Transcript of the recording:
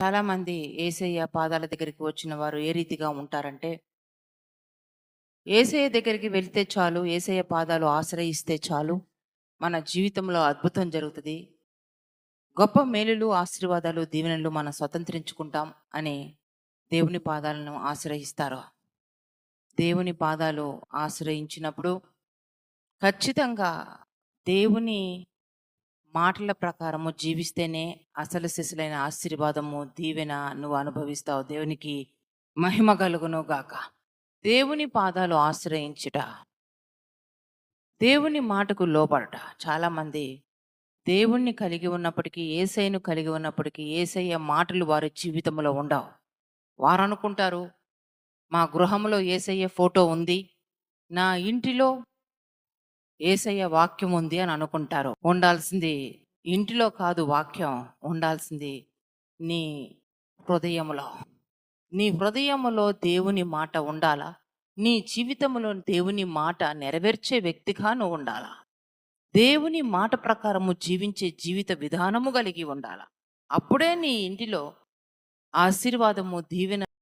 చాలామంది ఏసయ్య పాదాల దగ్గరికి వచ్చిన వారు ఏ రీతిగా ఉంటారంటే ఏసయ్య దగ్గరికి వెళ్తే చాలు ఏసయ్య పాదాలు ఆశ్రయిస్తే చాలు మన జీవితంలో అద్భుతం జరుగుతుంది. గొప్ప మేలులు ఆశీర్వాదాలు దీవెనలు మనం స్వతంత్రించుకుంటాం అని దేవుని పాదాలను ఆశ్రయిస్తారు. దేవుని పాదాలు ఆశ్రయించినప్పుడు ఖచ్చితంగా దేవుని మాటల ప్రకారము జీవిస్తేనే అసలు శిశులైన ఆశీర్వాదము దీవెన నువ్వు అనుభవిస్తావు. దేవునికి మహిమ కలుగును గాక. దేవుని పాదాలు ఆశ్రయించుట. దేవుని మాటకు లోపడట చాలామంది దేవుణ్ణి కలిగి ఉన్నప్పటికీ ఏసైను కలిగి ఉన్నప్పటికీ ఏసయ్య మాటలు వారి జీవితంలో ఉండవు. వారు అనుకుంటారు మా గృహంలో ఏసయ్య ఫోటో ఉంది. నా ఇంటిలో ఏసయ్య వాక్యం ఉంది అని అనుకుంటారు. ఉండాల్సింది ఇంటిలో కాదు వాక్యం. ఉండాల్సింది నీ హృదయములో. నీ హృదయములో దేవుని మాట ఉండాలా? నీ జీవితంలో దేవుని మాట నెరవేర్చే వ్యక్తిగా నువ్వు ఉండాలా? దేవుని మాట ప్రకారము జీవించే జీవిత విధానము కలిగి ఉండాలా? అప్పుడే నీ ఇంటిలో ఆశీర్వాదము దీవెన